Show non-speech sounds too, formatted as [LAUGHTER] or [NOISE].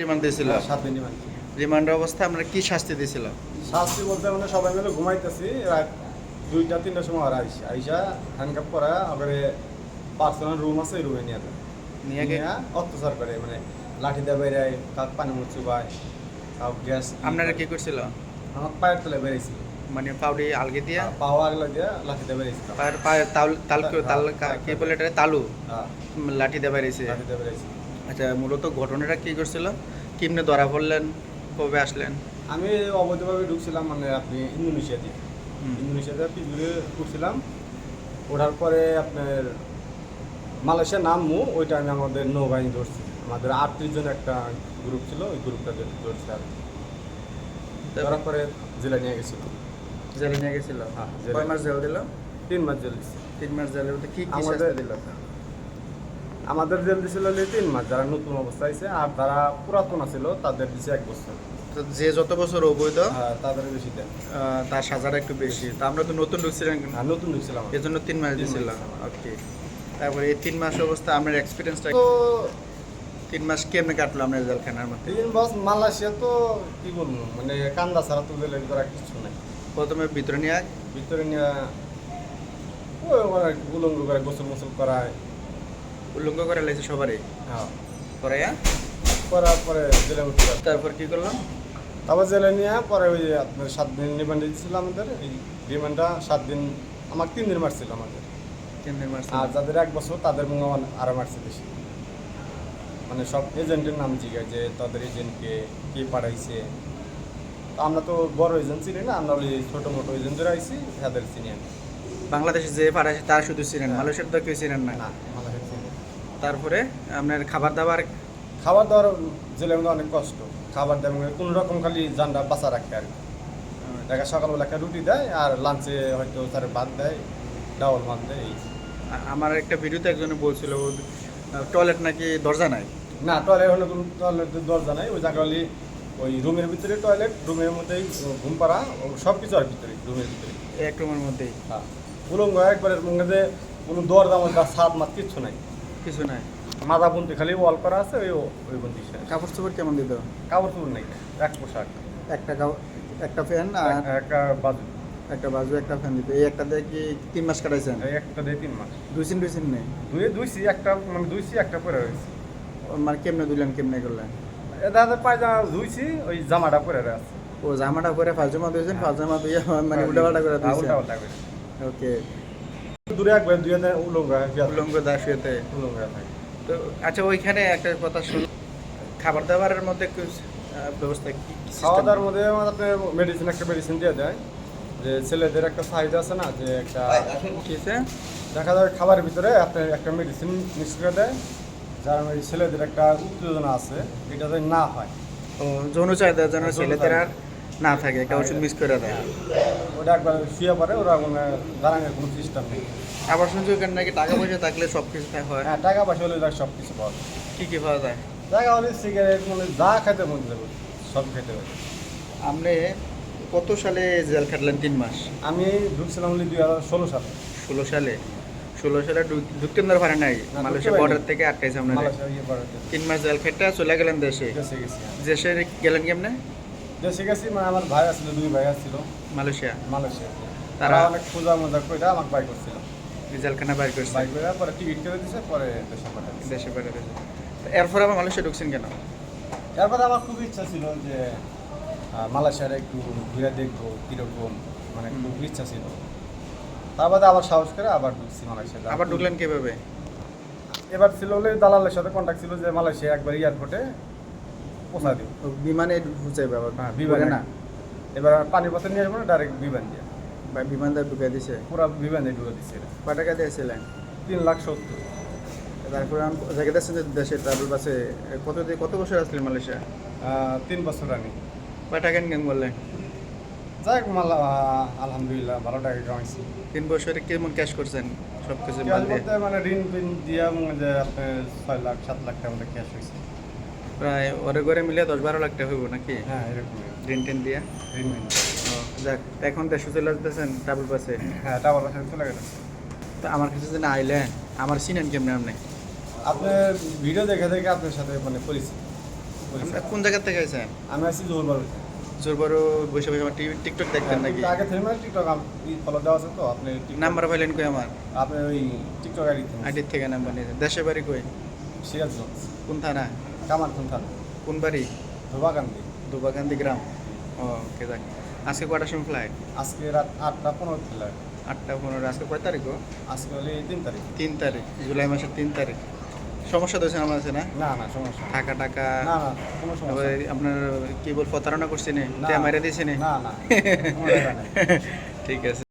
Remand দিয়েছিল সাত দিনই মানে রিমান্ড অবস্থা আমরা কি শাস্তি দিয়েছিল শাস্তি বলতে মানে সবাই মিলে ঘুমাইতেছি রাত দুইটা তিনটার সময় আর আইসা আইসা হ্যান্ডকাপ করা আবারে পার্সোনাল রুম আছে রুমে নিয়ে যায়। নিয়ে গে- নিয়ে অত্যাচার করে মানে লাঠি দিয়ে বেড়ায় কাক পানি মুচু বাই কাউ গ্যাস আপনারা কি করছিল? আমার পায়ের তলে বেরিয়েছিল মানে পাউডি আলগে দিয়া? পাওয়া আগলা দিয়ে লাঠি দিয়ে বেরিয়েছিল পায়ের পায়ের তাল তাল তাল হ্যাঁ, কি বলে এটা তালু? হ্যাঁ। লাঠি দিয়ে বেরিয়েছে লাঠি দিয়ে বেরিয়েছিল আচ্ছা মূলত ঘটনাটা কি করছিল কেমনে ধরা পড়লেন? কবে আসলেন? আমি অবৈধভাবে ঢুকছিলাম মানে আপনি ইন্দোনেশিয়া দিয়ে হুম। ইন্দোনেশিয়াতে পিছনে উঠছিলাম ওঠার পরে আপনার মালয়েশিয়া নামমু ওই টাইমে আমাদের নৌবাহিনী ধরছে। আমাদের আটত্রিশ জন একটা গ্রুপ ছিল ওই গ্রুপটা ধরছে আর ধরার পরে জেলে নিয়ে গেছিল। জেলে নিয়ে গেছিল? হ্যাঁ। কয় মাস জেল দিল? তিন মাস জেল দিচ্ছে তিন মাস জেলের মধ্যে কি কি দিল? আমাদের জেল দিছিল তিন মাস যারা নতুন অবস্থায় আছে আর যারা পুরাতন আছিল তাদের দিছে এক বছর। যে যত বছর অবৈধ হ্যাঁ, তাদের বেশি দেন। তার সাজাটা একটু বেশি। তা আমরা তো নতুন ঢুকছিলেন আর নতুন ঢুকছিলাম এই জন্য তিন মাস তিন দিয়েছিল মাস। ওকে তারপরে এই তিন মাস অবস্থা আপনার এক্সপিরিয়েন্সটা তো তিন মাস কেমনে কাটলো আপনার জেলখানার মধ্যে? তিন মাস মালয়েশিয়া তো কি বলব মানে কান্দা ছাড়া তো জেলের করা কিছু নাই। প্রথমে ভিতরে নিয়ে ভিতরে নিয়ে উলঙ্গ করে গোসল মোসল করায়। উল্লঙ্ঘ করে লাইছে সবারই? হ্যাঁ। করাইয়া করার পরে জেলে উঠতে পারে। তারপর কি করলাম? তারপর জেলে নিয়ে পরে ওই আপনার সাত দিন রিমান্ড দিয়েছিল আমাদের এই রিমান্ডটা সাত দিন আমার তিন দিন মারছিল আমাদের। তিন দিন মাস আর যাদের এক বছর তাদের মনে হয় আরও মারছে বেশি। মানে সব এজেন্টের নাম জিজ্ঞাসা যে তাদের এজেন্টকে কে পাঠাইছে। আমরা তো বড় এজেন্ট চিনি না আমরা ওই ছোটো মোটো এজেন্টরা আইছি তাদের চিনি বাংলাদেশে যে পাঠাইছে তার শুধু ছিলেন হ্যাঁ। মালয়েশিয়ার তো কেউ ছিলেন না না মালয়েশিয়া চিনি না। তারপরে আপনার খাবার দাবার? খাবার দাবার জেলের মধ্যে অনেক কষ্ট। খাবার দাবার কোনো রকম খালি জানটা বাঁচা রাখতে আর কি। দেখা সকালবেলা একটা রুটি দেয় আর লাঞ্চে হয়তো তার ভাত দেয় ডাবল ভাত দেয় এই। আমার একটা ভিডিওতে একজনে বলছিল টয়লেট নাকি দরজা নাই? না টয়লেট হলে কোনো টয়লেটের দরজা নাই ওই জায়গালি ওই রুমের ভিতরে টয়লেট রুমের মধ্যেই ঘুম পাড়া সব কিছু আর ভিতরে রুমের ভিতরে। এক রুমের মধ্যেই? হ্যাঁ। উলঙ্গ একবারে মধ্যে কোনো দরজা মধ্যে সাত মাত কিচ্ছু নাই। কিছু নাই। মাথা বুনতে খালি ওয়াল করা আছে ওই ওই বন্দি কাপড় চোপড় কেমন দিত কাপড় চোপড় নেই এক পোশাক। একটা একটা ফ্যান আর একটা বাজু। একটা বাজু একটা ফ্যান দিত এই একটা দিয়ে কি তিন মাস কাটাইছেন? এই একটা দিয়ে তিন মাস। দুই সিন দুই সিন নেই? দুয়ে দুইছি একটা মানে দুইছি একটা পরে রয়েছে। মানে কেমনে দিলেন কেমনে করলেন? দাদা পায়জামা ধুইছি ওই জামাটা পরে আছে ও জামাটা পরে পাজামা দিয়েছেন পাজামা দিয়ে মানে উল্টা পাল্টা করে হ্যাঁ, দিয়েছেন। উল্টাপাল্টা করে। ওকে। দূরে একবার দুই হাজার উলঙ্গ উলঙ্গ দাসিয়াতে উলঙ্গ থাকে তো আচ্ছা ওইখানে একটা কথা শুন খাবার দাবারের মধ্যে ব্যবস্থা কি খাওয়া দাওয়ার মধ্যে আপনার মেডিসিন একটা মেডিসিন দিয়ে দেয়। যে ছেলেদের একটা চাহিদা আছে না যে একটা দেখা যায় খাবারের ভিতরে আপনার একটা মেডিসিন মিক্স করে দেয় যার ওই ছেলেদের একটা উত্তেজনা আছে এটা যেন না হয়। ও যৌন চাহিদা যেন ছেলেদের আর না থাকে একটা হ্যাঁ। ওষুধ মিস করে দেয়। ওটা একবার শুয়ে পরে ওরা দাঁড়ানোর কোনো সিস্টেম নেই। আবার শুনছি ওখানে নাকি টাকা পয়সা থাকলে সব কিছু হয়? হ্যাঁ টাকা পয়সা হলে সব কিছু পাওয়া যায়। কি কি পাওয়া যায়? টাকা হলে সিগারেট মানে যা মন যাবে সব খেতে আপনি কত সালে জেল খাটলেন? তিন মাস? আমি ঢুকছিলাম হলে দুই হাজার ষোলো সালে। ষোলো সালে? ষোলো সালে ঢুক- ঢুকতে না পারে নাই। মালয়েশিয়া বর্ডার থেকে আটকাইছে আপনার ইয়ে তিন মাস জেল খেটে চলে গেলেন দেশে। দেশে গেলেন কেমনে দেশে গেছি মানে আমার ভাই আসছিল দুই ভাই আসছিল মালয়েশিয়া? মালয়েশিয়া। তারা? অনেক পূজা মজা করে আমাকে বাই করছিল জেলখানা বাইর করছে। বাই করে পরে টিকিট করে দিছে পরে দেশে পাঠাই দেশে দিয়েছে। তো এরপর আবার মালয়েশিয়া ঢুকছেন কেন? তারপরে আমার খুব ইচ্ছা ছিল যে মালয়েশিয়ার একটু ঘুরে দেখব কীরকম মানে খুব ইচ্ছা ছিল। তারপরে আবার সাহস করে আবার ঢুকছি মালয়েশিয়া আবার ঢুকলেন কীভাবে? এবার ছিল হলে দালালের সাথে কন্ট্যাক্ট ছিল যে মালয়েশিয়া একবার এয়ারপোর্টে ও বিমানে ঢুকছে বাবা হ্যাঁ বিমানে। না। এবার পানি পথে নিয়ে আসব না ডাইরেক্ট বিমান দিয়ে। বা বিমান দিয়ে ঢুকে দিছে। পুরো বিমানে ঢুকে দিচ্ছে কয় টাকা দিয়েছিলেন তিন লাখ সত্তর তারপরে জায়গা দেখছেন যে দেশে ট্রাভেল বাসে কত দিয়ে- কত বছর আসলেন মালয়েশিয়া তিন বছর আমি কয় টাকা ইনকাম করলেন যাই হোক মালা আলহামদুলিল্লাহ ভালো টাকা কামাইছি তিন বছরে কেমন ক্যাশ করছেন সব কিছু মানে ঋণ টিন দিয়া মনে যে আপনার ছয় লাখ সাত লাখ টাকা ক্যাশ হয়েছে প্রায় ওরে ঘরে মিলে দশ বারো লাখ টাকা হইব নাকি? হ্যাঁ এরকম। ঋণ টেন দিয়ে? যাক এখন দেশে চলে আসতেছেন ট্রাভেল বাসে? হ্যাঁ টাকা পয়সা চলে গেছে। তো আমার কাছে যেন আইলেন আমার চিনেন কেমনে আপনি? আপনার ভিডিও দেখে দেখে আপনার সাথে মানে পরিচিত। কোন জায়গা থেকে আছেন আমি আছি জোর বাড়ি জোর বড় বসে বসে আমার টিভি টিকটক দেখতেন নাকি? আগে থেকে মানে টিকটক ফলো দেওয়া আছে তো আপনি নাম্বার পাইলেন কই আমার? আপনি ওই টিকটক আইডি আইডির থেকে নাম্বার নিয়েছেন। দেশের বাড়ি কই? সিরাজগঞ্জ। কোন থানা? কামার থানা? কোন বাড়ি? ধোবাকান্দি দুবাগান্দি গ্রাম। ওকে যাক। আজকে কটার সময় ফ্লাইট আজকে রাত আটটা পনেরো খেলা আটটা পনেরো। আজকে কয় তারিখ আজকে হলে তিন তারিখ। তিন তারিখ জুলাই মাসের তিন তারিখ। সমস্যা তো আমার আছে না? না না সমস্যা। টাকা টাকা? না না কোনো সমস্যা তারপরে আপনার কি বল প্রতারণা করছি নে? না। তে মাইরা দিয়েছি নে? না। [LAUGHS] ঠিক আছে।